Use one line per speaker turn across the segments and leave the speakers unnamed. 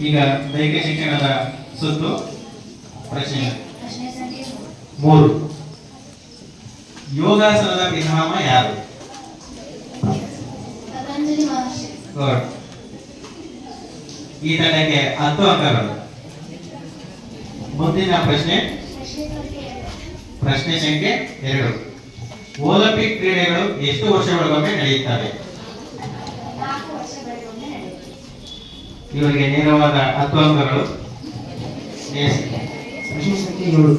ಈಗ ದೈಹಿಕ ಶಿಕ್ಷಣದ ಸುತ್ತು ಪ್ರಶ್ನೆ. ಮೂರು. ಯೋಗಾಸನದ ಪಿತಾಮ ಯಾರು? ಈ ತಂಡಕ್ಕೆ ಹತ್ತು ಅಂಕಗಳು. ಮುಂದಿನ ಪ್ರಶ್ನೆ.
ಪ್ರಶ್ನೆ ಸಂಖ್ಯೆ ಎರಡು.
ಪ್ರಶ್ನೆ ಸಂಖ್ಯೆ ಎರಡು. ಒಲಿಂಪಿಕ್ ಕ್ರೀಡೆಗಳು ಎಷ್ಟು ವರ್ಷಗಳಿಗೊಮ್ಮೆ ನಡೆಯುತ್ತವೆ? ಇವರಿಗೆ ನೇರವಾದ ಹತ್ತು ಅಂಕಗಳು.
ಪ್ರಶ್ನೆ ಸಂಖ್ಯೆ ಏಳು.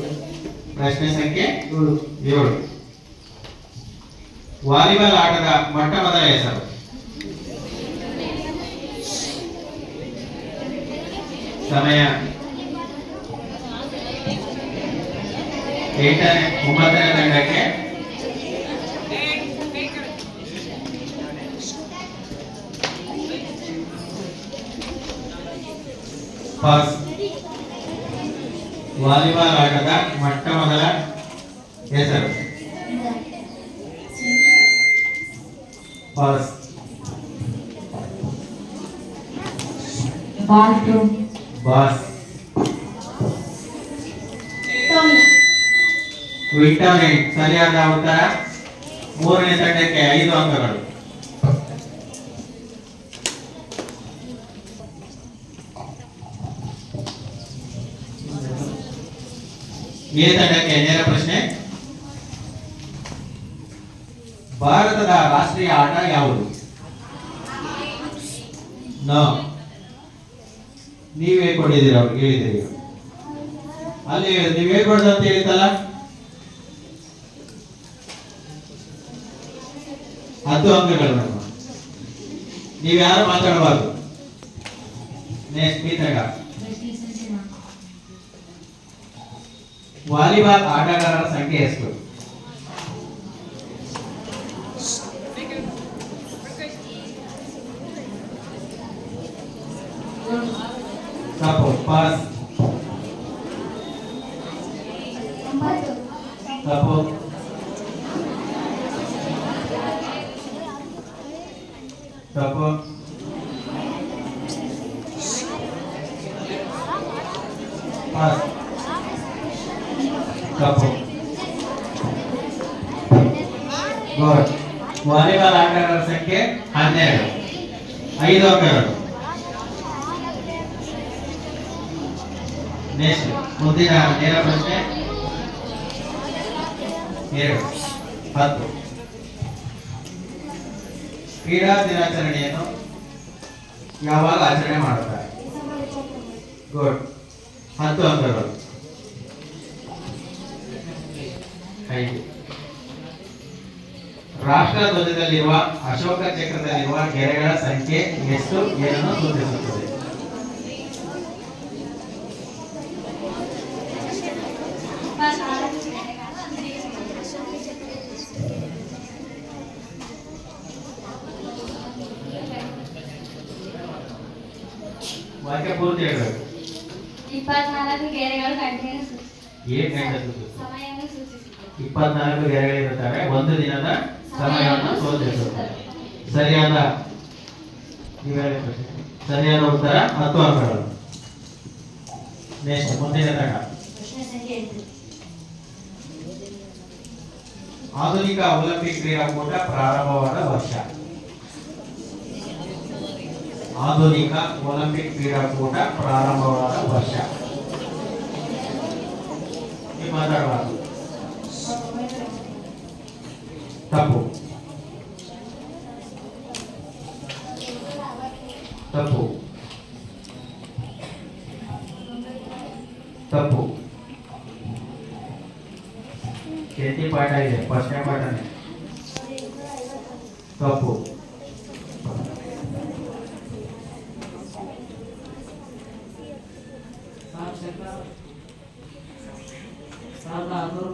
ಪ್ರಶ್ನೆ ಸಂಖ್ಯೆ
ಏಳು.
ಏಳು. ವಾಲಿಬಾಲ್ ಆಟದ ಮೊಟ್ಟ ಮೊದಲ ಹೆಸರು. ಸಮಯ. ಎಂಟನೇ ಒಂಬತ್ತನೇ ತಂಡಕ್ಕೆ ಪಾಸ್ ವಾಲಿಬಾಲ್ ಆಟದ ಮೊಟ್ಟ ಮೊದಲ ಹೆಸರು pass
bathroom
boss
Tony
victory ಸರಿಯಾದ ಉತ್ತರ ಮೂರನೇ ತಂಡಕ್ಕೆ ಐದು ಅಂಕಗಳು ಎ ತಂಡಕ್ಕೆ ನೇರ ಪ್ರಶ್ನೆ? ಭಾರತದ ರಾಷ್ಟ್ರೀಯ ಆಟ ಯಾವುದು? ನೀವ್ ಹೇಳ್ಕೊಂಡಿದ್ದೀರ ಅವ್ರಿಗೆ ಹೇಳಿದ್ದೀರಿ. ಅಲ್ಲಿ ನೀವ್ ಹೇಳ್ಕೊಡ್ದು ಅಂತ ಹೇಳಿದ್ದಲ್ಲ ಹತ್ತು ಅಂಕಗಳು ನೀವ್ ಯಾರು ಮಾತಾಡಬಾರ್ದು? ನೆಕ್ಸ್ಟ್ ಈ ವಾಲಿಬಾಲ್ ಆಟಗಾರರ ಸಂಖ್ಯೆ ಎಷ್ಟು ತಪ್ಪು ಪಾಸ್
ಒಂಬತ್ತು
ತಪ್ಪು ಗುಡ್ ವಾಲಿಬಾಲ್ ಆಟಗಾರರ ಸಂಖ್ಯೆ ಹನ್ನೆರಡು. ಐದು ಅಂಕಗಳು ನೆಕ್ಸ್ಟ್ ಮುಂದಿನ ನೇರ ಪ್ರಶ್ನೆ. ಎರಡು. ಹತ್ತು. ಕ್ರೀಡಾ ದಿನಾಚರಣೆಯನ್ನು ಯಾವಾಗ ಆಚರಣೆ ಮಾಡುತ್ತಾರೆ? ಗುಡ್ ಹತ್ತು ಅಂಕಗಳು ಐದು ರಾಷ್ಟ್ರ ಧ್ವಜದಲ್ಲಿರುವ ಅಶೋಕ ಚಕ್ರದಲ್ಲಿರುವ ಗೆರೆಗಳ ಸಂಖ್ಯೆ ಎಷ್ಟು ಏನನ್ನು ಸೂಚಿಸುತ್ತದೆ? ವಾಕ್ಯ ಪೂರ್ತಿ ಹೇಳಬೇಕು.
ಇಪ್ಪತ್ನಾಲ್ಕು ಗೆರೆಗಳು
ಏನ್
ಸಮಯವನ್ನು ಸೂಚಿಸುತ್ತದೆ.
ಇಪ್ಪತ್ನಾಲ್ಕು ಗೆರೆಗಳಿರುತ್ತವೆ ಒಂದು ದಿನದ ಸಮಯವನ್ನು ಸೂಚಿಸುತ್ತದೆ ಸರಿಯಾದ ನೀವು ಹೇಳಿದ ಪ್ರಶ್ನೆ. ಸರಿಯಾದ ಉತ್ತರ ಹತ್ತು ಅಂಕಗಳು ನೆಕ್ಸ್ಟ್ ಮುಂದಿನ ತಂಡ
ಪ್ರಶ್ನೆ ಸಂಖ್ಯೆ ಎಂಟು
ಆಧುನಿಕ ಒಲಿಂಪಿಕ್ ಕ್ರೀಡಾಕೂಟ ಪ್ರಾರಂಭವಾದ ವರ್ಷ ಆಧುನಿಕ ಒಲಿಂಪಿಕ್ ಕ್ರೀಡಾಕೂಟ ಪ್ರಾರಂಭವಾದ ವರ್ಷ ನೀವು ಮಾತಾಡಬಾರ್ದು తప్పు తప్పు
తప్పు खेती पार्ट
आई है
फ़र्स्ट टाइम पार्ट
आने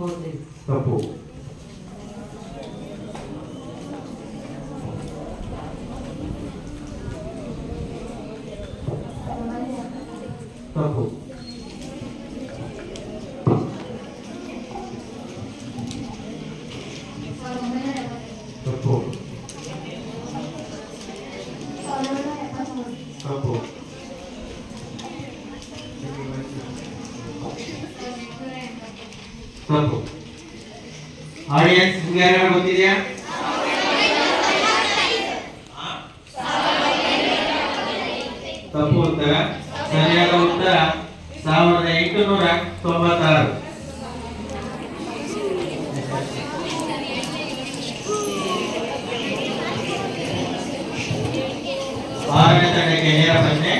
बोलते तपो प्रभु
प्रभु प्रभु प्रभु ऑडियंस वगैरह बोल दिया ಉತ್ತರ. ಸರಿಯಾದ ಉತ್ತರ. ಸಾವಿರದ ಎಂಟುನೂರ ತೊಂಬತ್ತಾರು. ಆರನೇ ತಂಡಕ್ಕೆ ನೇರ ಪ್ರಶ್ನೆ.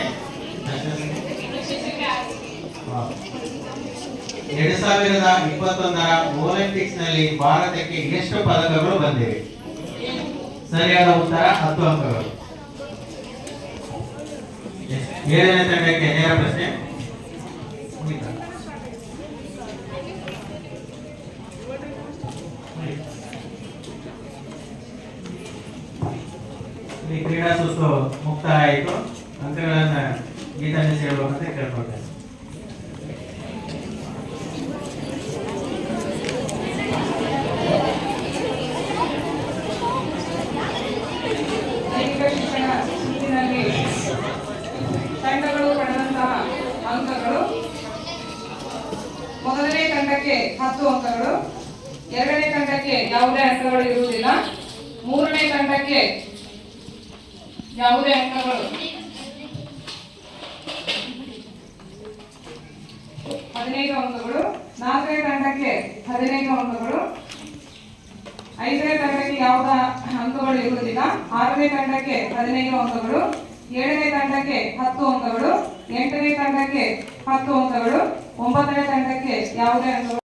ಎರಡ್ ಸಾವಿರದ ಇಪ್ಪತ್ತೊಂದರ ಒಲಿಂಪಿಕ್ಸ್ನಲ್ಲಿ ಭಾರತಕ್ಕೆ ಎಷ್ಟು ಪದಕಗಳು ಬಂದಿವೆ? ಸರಿಯಾದ ಉತ್ತರ, ಹತ್ತು ಅಂಕಗಳು. ಏಳನೇ ತಂಡಕ್ಕೆ ನೇರ ಪ್ರಶ್ನೆ? ಈ ಕ್ರೀಡಾ ಸುಸ್ತು ಮುಕ್ತಾಯ ಆಯಿತು ಅಂಕಗಳನ್ನ ಗೀತಾಂಜಲಿ ಹೇಳ್ಬೇಕಂತ ಕೇಳ್ಕೊಳ್ತೇನೆ
ಶಿಕ್ಷಣ ತಂಡಗಳು ಪಡೆದಂತಹ ಅಂಕಗಳು. ಮೊದಲನೇ ತಂಡಕ್ಕೆ ಹತ್ತು ಅಂಕಗಳು. ಎರಡನೇ ತಂಡಕ್ಕೆ ಯಾವುದೇ ಅಂಕಗಳು ಇರುವುದಿಲ್ಲ. ಮೂರನೇ ತಂಡಕ್ಕೆ ಯಾವುದೇ ಅಂಕಗಳು. ಹದಿನೈದು ಅಂಕಗಳು. ನಾಲ್ಕನೇ ತಂಡಕ್ಕೆ ಹದಿನೈದು ಅಂಕಗಳು. ಐದನೇ ತಂಡಕ್ಕೆ ಯಾವುದ ಅಂಕಗಳು ಇರುವುದಿಲ್ಲ. ಆರನೇ ತಂಡಕ್ಕೆ ಹದಿನೈದು ಅಂಕಗಳು. ಏಳನೇ ತಂಡಕ್ಕೆ ಹತ್ತು ಅಂಕಗಳು ಎಂಟನೇ ತಂಡಕ್ಕೆ ಹತ್ತು ಅಂಕಗಳು ಒಂಬತ್ತನೇ ತಂಡಕ್ಕೆ ಯಾವುದೇ ಅಂಕಗಳು